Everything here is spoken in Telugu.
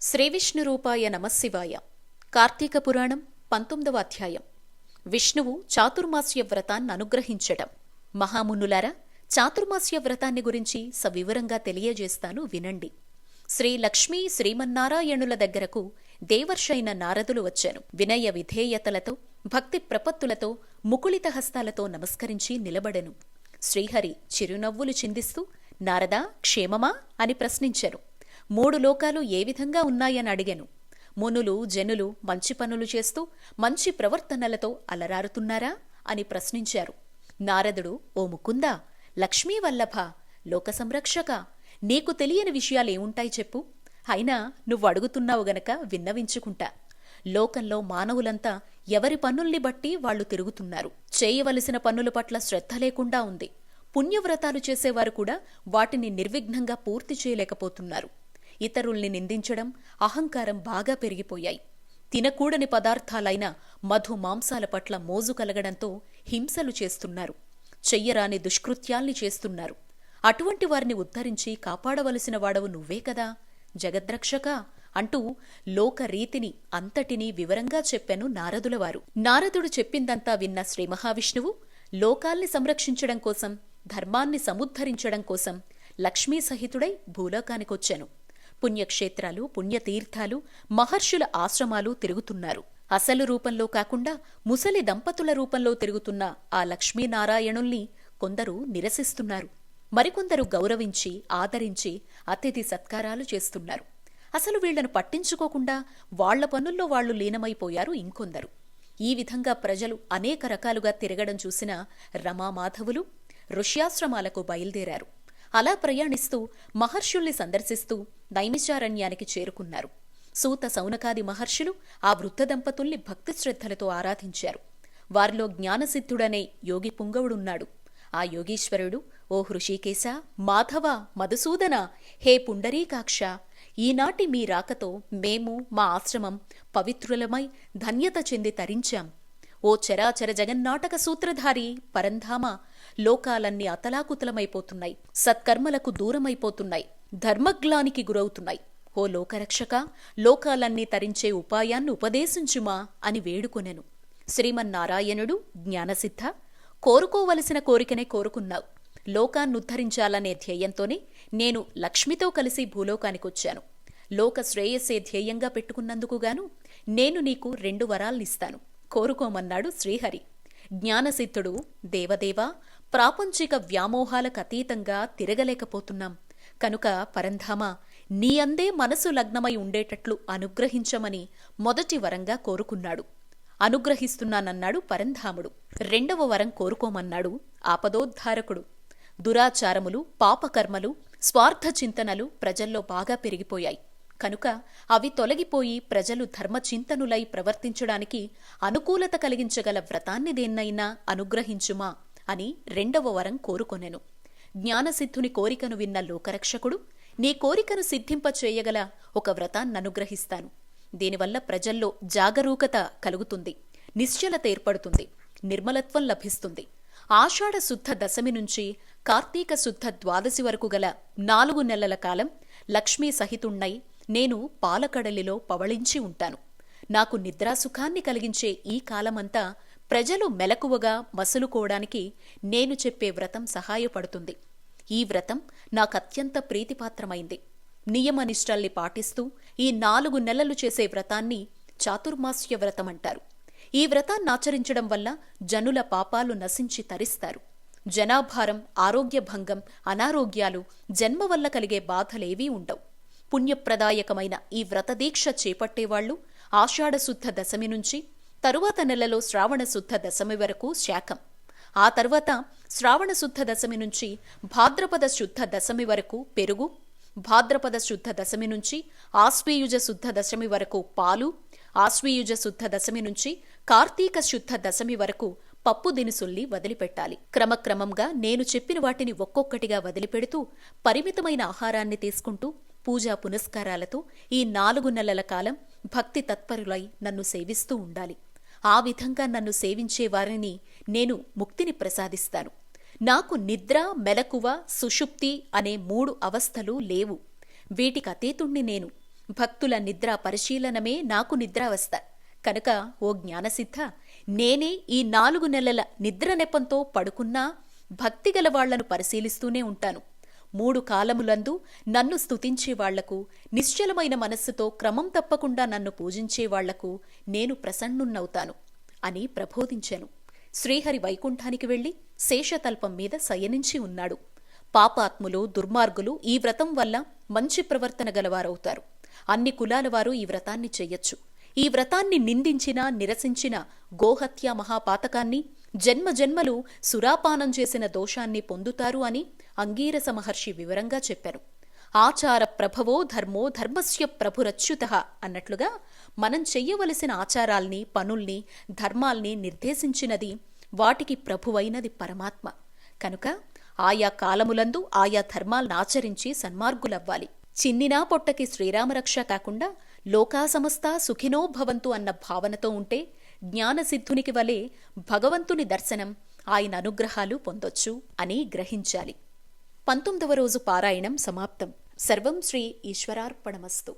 శ్రీవిష్ణురూపాయ నమశివాయ కార్తీక పురాణం పంతొమ్మిదవ అధ్యాయం. విష్ణువు చాతుర్మాస్య వ్రతాన్ని అనుగ్రహించటం. మహామునులారా చాతుర్మాస్య వ్రతాన్ని గురించి సవివరంగా తెలియజేస్తాను వినండి. శ్రీ లక్ష్మీ శ్రీమన్నారాయణుల దగ్గరకు దేవర్షైన నారదులు వచ్చాను వినయ విధేయతలతో భక్తి ప్రపత్తులతో ముకుళిత హస్తాలతో నమస్కరించి నిలబడెను. శ్రీహరి చిరునవ్వులు చిందిస్తూ నారదా క్షేమమా? అని ప్రశ్నించారు మూడు లోకాలు ఏ విధంగా ఉన్నాయని అడిగాను. మునులు జనులు మంచి పనులు చేస్తూ మంచి ప్రవర్తనలతో అలరారుతున్నారా? అని ప్రశ్నించారు. నారదుడు ఓ ముకుంద లక్ష్మీ వల్లభ లోక సంరక్షక నీకు తెలియని విషయాలేముంటాయి చెప్పు. అయినా నువ్వు అడుగుతున్నావు గనక విన్నవించుకుంటా. లోకంలో మానవులంతా ఎవరి పనుల్ని బట్టి వాళ్ళు తిరుగుతున్నారు. చేయవలసిన పనుల పట్ల శ్రద్ధ లేకుండా ఉంది. పుణ్యవ్రతాలు చేసేవారు కూడా వాటిని నిర్విఘ్నంగా పూర్తి చేయలేకపోతున్నారు. ఇతరుల్ని నిందించడం అహంకారం బాగా పెరిగిపోయాయి. తినకూడని పదార్థాలైన మధు మాంసాల పట్ల మోజు కలగడంతో హింసలు చేస్తున్నారు. చెయ్యరాని దుష్కృత్యాల్ని చేస్తున్నారు. అటువంటి వారిని ఉద్ధరించి కాపాడవలసిన వాడవు నువ్వే కదా. జగద్రక్షక అంటూ లోకరీతిని అంతటినీ వివరంగా చెప్పాను నారదులవారు. నారదుడు చెప్పిందంతా విన్న శ్రీ మహావిష్ణువు లోకాల్ని సంరక్షించడం కోసం ధర్మాన్ని సముద్ధరించడం కోసం లక్ష్మీ సహితుడై భూలోకానికొచ్చాను. పుణ్యక్షేత్రాలు పుణ్యతీర్థాలు మహర్షుల ఆశ్రమాలు తిరుగుతున్నారు. అసలు రూపంలో కాకుండా ముసలి దంపతుల రూపంలో తిరుగుతున్న ఆ లక్ష్మీనారాయణుల్ని కొందరు నిరసిస్తున్నారు. మరికొందరు గౌరవించి ఆదరించి అతిథి సత్కారాలు చేస్తున్నారు. అసలు వీళ్ళను పట్టించుకోకుండా వాళ్ళ పనుల్లో వాళ్ళు లీనమైపోయారు ఇంకొందరు. ఈ విధంగా ప్రజలు అనేక రకాలుగా తిరగడం చూసిన రమామాధవులు ఋష్యాశ్రమాలకు బయలుదేరారు. అలా ప్రయాణిస్తూ మహర్షుల్ని సందర్శిస్తూ నైమిషారణ్యానికి చేరుకున్నారు. సూత సౌనకాది మహర్షులు ఆ వృద్ధ దంపతుల్ని భక్తి శ్రద్ధలతో ఆరాధించారు. వారిలో జ్ఞానసిద్ధుడనే యోగి పుంగవుడున్నాడు. ఆ యోగీశ్వరుడు ఓ హృషికేశ మాధవ మధుసూదన హే పుండరీకాక్ష ఈనాటి మీ రాకతో మేము మా ఆశ్రమం పవిత్రులమై ధన్యత చెంది తరించాం. ఓ చరాచర జగన్నాటక సూత్రధారి పరంధామ లోకాలన్నీ అతలాకుతలమైపోతున్నాయి సత్కర్మలకు దూరమైపోతున్నాయి ధర్మగ్లానికి గురవుతున్నాయి. ఓ లోకరక్షక లోకాలన్నీ తరించే ఉపాయాన్ని ఉపదేశించుమా అని వేడుకొనెను. శ్రీమన్నారాయణుడు జ్ఞానసిద్ధ కోరుకోవలసిన కోరికనే కోరుకున్నావు. లోకాన్నుద్ధరించాలనే ధ్యేయంతోనే నేను లక్ష్మితో కలిసి భూలోకానికొచ్చాను. లోక శ్రేయస్సే ధ్యేయంగా పెట్టుకున్నందుకుగాను నేను నీకు రెండు వరాల్నిస్తాను. కోరుకోమన్నాడు శ్రీహరి. జ్ఞానసిద్ధుడు దేవదేవా ప్రాపంచిక వ్యామోహాలకు అతీతంగా తిరగలేకపోతున్నాం. కనుక పరంధామ నీ అందే మనసు లగ్నమై ఉండేటట్లు అనుగ్రహించమని మొదటి వరంగా కోరుకున్నాడు. అనుగ్రహిస్తున్నానన్నాడు పరంధాముడు. రెండవ వరం కోరుకోమన్నాడు ఆపదోద్ధారకుడు. దురాచారములు పాపకర్మలు స్వార్థ చింతనలు ప్రజల్లో బాగా పెరిగిపోయాయి. కనుక అవి తొలగిపోయి ప్రజలు ధర్మచింతనులై ప్రవర్తించడానికి అనుకూలత కలిగించగల వ్రతాన్ని దేన్నైనా అనుగ్రహించుమా అని రెండవ వరం కోరుకొనెను. జ్ఞానసిద్ధుని కోరికను విన్న లోకరక్షకుడు నీ కోరికను సిద్ధింపచేయగల ఒక వ్రతాన్ననుగ్రహిస్తాను దీనివల్ల ప్రజల్లో జాగరూకత కలుగుతుంది నిశ్చలత ఏర్పడుతుంది నిర్మలత్వం లభిస్తుంది. ఆషాఢ శుద్ధ దశమి నుంచి కార్తీక శుద్ధ ద్వాదశి వరకు గల నాలుగు నెలల కాలం లక్ష్మీ సహితుణ్ణై నేను పాలకడలిలో పవళించి ఉంటాను. నాకు నిద్రాసుఖాన్ని కలిగించే ఈ కాలమంతా ప్రజలు మెలకువగా మసులుకోవడానికి నేను చెప్పే వ్రతం సహాయపడుతుంది. ఈ వ్రతం నాకత్యంత ప్రీతిపాత్రమైంది. నియమనిష్టల్ని పాటిస్తూ ఈ నాలుగు నెలలు చేసే వ్రతాన్ని చాతుర్మాస్య వ్రతమంటారు. ఈ వ్రతాన్నాచరించడం వల్ల జనుల పాపాలు నశించి తరిస్తారు. జనాభారం ఆరోగ్యభంగం అనారోగ్యాలు జన్మ వల్ల కలిగే బాధలేవీ ఉండవు. పుణ్యప్రదాయకమైన ఈ వ్రతదీక్ష చేపట్టేవాళ్ళు ఆషాఢశుద్ధ దశమి నుంచి తరువాత నెలలో శ్రావణశుద్ధ దశమి వరకు శాఖం. ఆ తర్వాత శ్రావణశుద్ధ దశమి నుంచి భాద్రపద శుద్ధ దశమి వరకు పెరుగు భాద్రపద శుద్ధ దశమి నుంచి ఆశ్వీయుజ శుద్ధ దశమి వరకు పాలు ఆశ్వీయుజ శుద్ధ దశమి నుంచి కార్తీక శుద్ధ దశమి వరకు పప్పు దినుసుల్ని వదిలిపెట్టాలి. క్రమక్రమంగా నేను చెప్పిన వాటిని ఒక్కొక్కటిగా వదిలిపెడుతూ పరిమితమైన ఆహారాన్ని తీసుకుంటూ పూజా పునస్కారాలతో ఈ నాలుగు నెలల కాలం భక్తి తత్పరులై నన్ను సేవిస్తూ ఉండాలి. ఆ విధంగా నన్ను సేవించే వారిని నేను ముక్తిని ప్రసాదిస్తాను. నాకు నిద్ర మెలకువ సుషుప్తి అనే మూడు అవస్థలు లేవు. వీటికి అతీతుణ్ణి నేను. భక్తుల నిద్ర పరిశీలనమే నాకు నిద్రావస్థ. కనుక ఓ జ్ఞానసిద్ధ నేనే ఈ నాలుగు నెలల నిద్ర నెపంతో పడుకున్నా భక్తిగల వాళ్ళను పరిశీలిస్తూనే ఉంటాను. మూడు కాలములందు నన్ను స్తుతించే వాళ్ళకు నిశ్చలమైన మనస్సుతో క్రమం తప్పకుండా నన్ను పూజించే వాళ్ళకు నేను ప్రసన్నున్నవుతాను అని ప్రబోధించాను. శ్రీహరి వైకుంఠానికి వెళ్ళి శేషతల్పం మీద శయనించి ఉన్నాడు. పాపాత్ములు దుర్మార్గులు ఈ వ్రతం వల్ల మంచి ప్రవర్తన గలవారవుతారు. అన్ని కులాల వారు ఈ వ్రతాన్ని చెయ్యొచ్చు ఈ వ్రతాన్ని నిందించిన నిరసించిన గోహత్య మహాపాతకాన్ని జన్మ జన్మలు సురాపానం చేసిన దోషాన్ని పొందుతారు అని అంగీరస మహర్షి వివరంగా చెప్పారు. ఆచార ప్రభవో ధర్మో ధర్మస్య ప్రభురచ్యుత అన్నట్లుగా మనం చెయ్యవలసిన ఆచారాల్ని పనుల్ని ధర్మాల్ని నిర్దేశించినది వాటికి ప్రభువైనది పరమాత్మ. కనుక ఆయా కాలములందు ఆయా ధర్మాలను ఆచరించి సన్మార్గులవ్వాలి. చిన్నినా పొట్టకి శ్రీరామరక్ష కాకుండా లోకా సమస్త సుఖినో భవంతు అన్న భావనతో ఉంటే జ్ఞానసిద్ధునికి వలె భగవంతుని దర్శనం ఆయన అనుగ్రహాలు పొందొచ్చు అని గ్రహించాలి. పంతొమ్మిదవ రోజు పారాయణం సమాప్తం. సర్వం శ్రీ ఈశ్వరార్పణమస్తు.